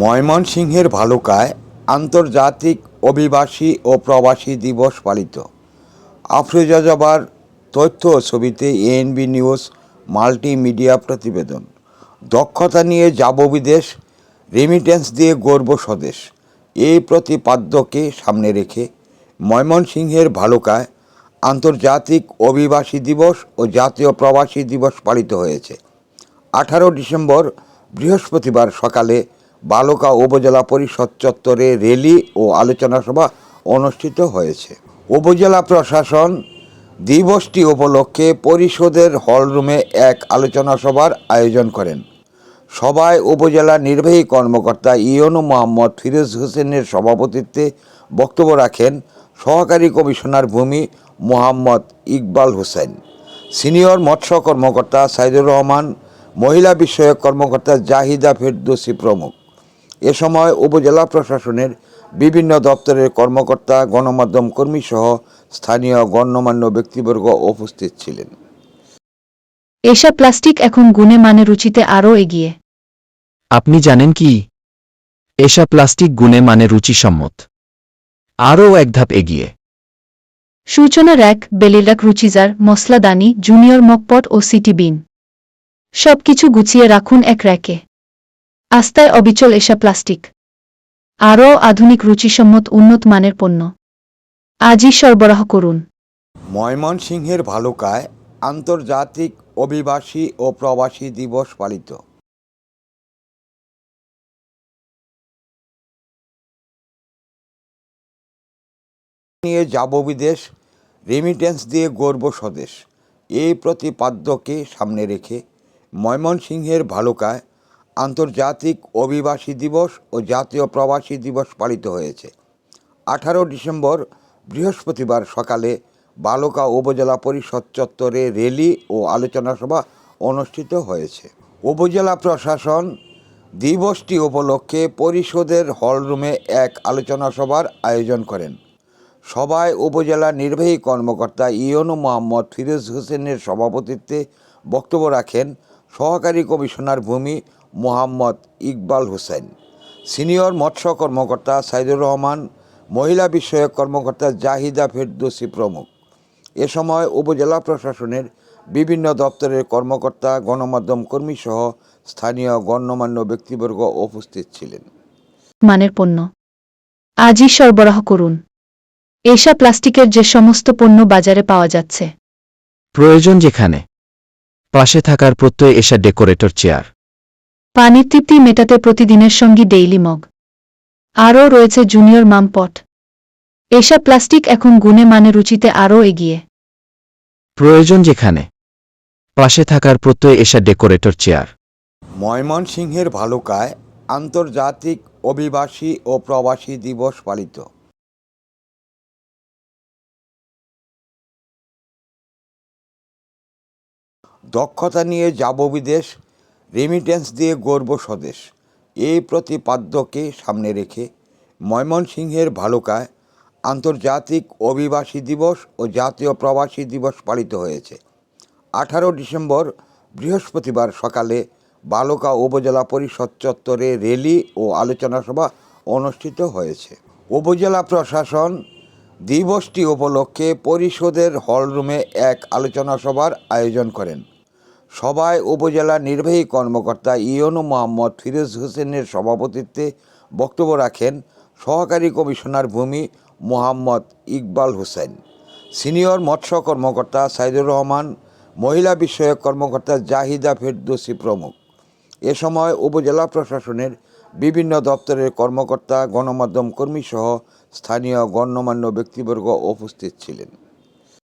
ময়মনসিংহের ভালুকায় আন্তর্জাতিক অভিবাসী ও প্রবাসী দিবস পালিত। আফরোজা জবার তথ্য ও ছবিতে এএনবি নিউজ মাল্টিমিডিয়া প্রতিবেদন। দক্ষতা নিয়ে যাব বিদেশ রেমিটেন্স দিয়ে গর্ব স্বদেশ। এই প্রতিপাদ্যকে সামনে রেখে ময়মনসিংহের ভালুকায় আন্তর্জাতিক অভিবাসী দিবস ও জাতীয় প্রবাসী দিবস পালিত হয়েছে। আঠারো ডিসেম্বর বৃহস্পতিবার সকালে বালুকা উপজেলা পরিষদ চত্বরে র্যালি ও আলোচনা সভা অনুষ্ঠিত হয়েছে। উপজেলা প্রশাসন দিবসটি উপলক্ষে পরিষদের হলরুমে এক আলোচনা সভার আয়োজন করেন। সভায় উপজেলা নির্বাহী কর্মকর্তা ইয়নু মোহাম্মদ ফিরোজ হোসেনের সভাপতিত্বে বক্তব্য রাখেন সহকারী কমিশনার ভূমি মোহাম্মদ ইকবাল হোসেন। সিনিয়র মৎস্য কর্মকর্তা সাইদুর রহমান, মহিলা বিষয়ক কর্মকর্তা জাহিদা ফেরদৌসি প্রমুখ। এ সময় উপজেলা প্রশাসনের বিভিন্ন দপ্তরের কর্মকর্তা গণমাধ্যম কর্মী সহ স্থানীয় গণ্যমান্য ব্যক্তিবর্গ উপস্থিত ছিলেন। এসা প্লাস্টিক এখন গুণে মানে রুচিতে আরও এগিয়ে। আপনি জানেন কি? এসা প্লাস্টিক গুণে মানে রুচিসম্মত। আরও এক ধাপ এগিয়ে। সূচনা র্যাক বেলিরাক রুচিজার মশলাদানি জুনিয়র মকপট ও সিটি বিন। সবকিছু গুছিয়ে রাখুন এক র্যাকে। আস্তায় অবিচল এসা প্লাস্টিক। আরও আধুনিক রুচিসম্মত উন্নত মানের পণ্য। আজই সরবরাহ করুন। ময়মনসিংহের ভালুকায় আন্তর্জাতিক অভিবাসী ও প্রবাসী দিবস পালিত। নিয়ে যাব বিদেশ রেমিটেন্স দিয়ে গর্ব স্বদেশ। এই প্রতিপাদ্যকে সামনে রেখে ময়মনসিংহের ভালুকায় আন্তর্জাতিক অভিবাসী দিবস ও জাতীয় প্রবাসী দিবস পালিত হয়েছে। আঠারো ডিসেম্বর, বৃহস্পতিবার সকালে বালুকা উপজেলা পরিষদ চত্বরে র্যালি ও আলোচনা সভা অনুষ্ঠিত হয়েছে। উপজেলা প্রশাসন দিবসটি উপলক্ষে পরিষদের হলরুমে এক আলোচনা সভার আয়োজন করেন। সভায় উপজেলা নির্বাহী কর্মকর্তা ইয়নু মোহাম্মদ ফিরোজ হোসেনের সভাপতিত্বে বক্তব্য রাখেন সহকারী কমিশনার ভূমি মোহাম্মদ ইকবাল হোসেন। সিনিয়র মৎস্য কর্মকর্তা সাইদুর রহমান মহিলা বিষয়ক কর্মকর্তা জাহিদা ফেরদৌসি প্রমুখ। এ সময় উপজেলা প্রশাসনের বিভিন্ন দপ্তরের কর্মকর্তা গণমাধ্যম কর্মী সহ স্থানীয় গণ্যমান্য ব্যক্তিবর্গ উপস্থিত ছিলেন। মানের পণ্য। আজই সরবরাহ করুন। এসা প্লাস্টিকের যে সমস্ত পণ্য বাজারে পাওয়া যাচ্ছে। প্রয়োজন যেখানে। পাশে থাকার প্রত্যয় এসা ডেকোরেটর চেয়ার। পানির তৃপ্তি মেটাতে প্রতিদিনের সঙ্গী ডেইলি মগ। আরও রয়েছে জুনিয়র মামপট এসা প্লাস্টিক এখন গুণে মানে রুচিতে আরও এগিয়ে। প্রয়োজন যেখানে। পাশে থাকার প্রত্যয় এসা ডেকোরেটর চেয়ার। ময়মনসিংহের ভালুকায় আন্তর্জাতিক অভিবাসী ও প্রবাসী দিবস পালিত। দক্ষতা নিয়ে যাব বিদেশ রেমিটেন্স দিয়ে গর্ব স্বদেশ। এই প্রতিপাদ্যকে সামনে রেখে ময়মনসিংহের ভালুকায় আন্তর্জাতিক অভিবাসী দিবস ও জাতীয় প্রবাসী দিবস পালিত হয়েছে। আঠারো ডিসেম্বর, বৃহস্পতিবার সকালে বালুকা উপজেলা পরিষদ চত্বরে র্যালি ও আলোচনা সভা অনুষ্ঠিত হয়েছে। উপজেলা প্রশাসন দিবসটি উপলক্ষে পরিষদের হলরুমে এক আলোচনা সভার আয়োজন করেন। সভায় উপজেলা নির্বাহী কর্মকর্তা ইয়নু মোহাম্মদ ফিরোজ হোসেনের সভাপতিত্বে বক্তব্য রাখেন সহকারী কমিশনার ভূমি মোহাম্মদ ইকবাল হোসেন, সিনিয়র মৎস্য কর্মকর্তা সাইদুর রহমান, মহিলা বিষয়ক কর্মকর্তা জাহিদা ফেরদৌসি প্রমুখ। এ সময় উপজেলা প্রশাসনের বিভিন্ন দপ্তরের কর্মকর্তা গণমাধ্যম কর্মীসহ স্থানীয় গণ্যমান্য ব্যক্তিবর্গ উপস্থিত ছিলেন।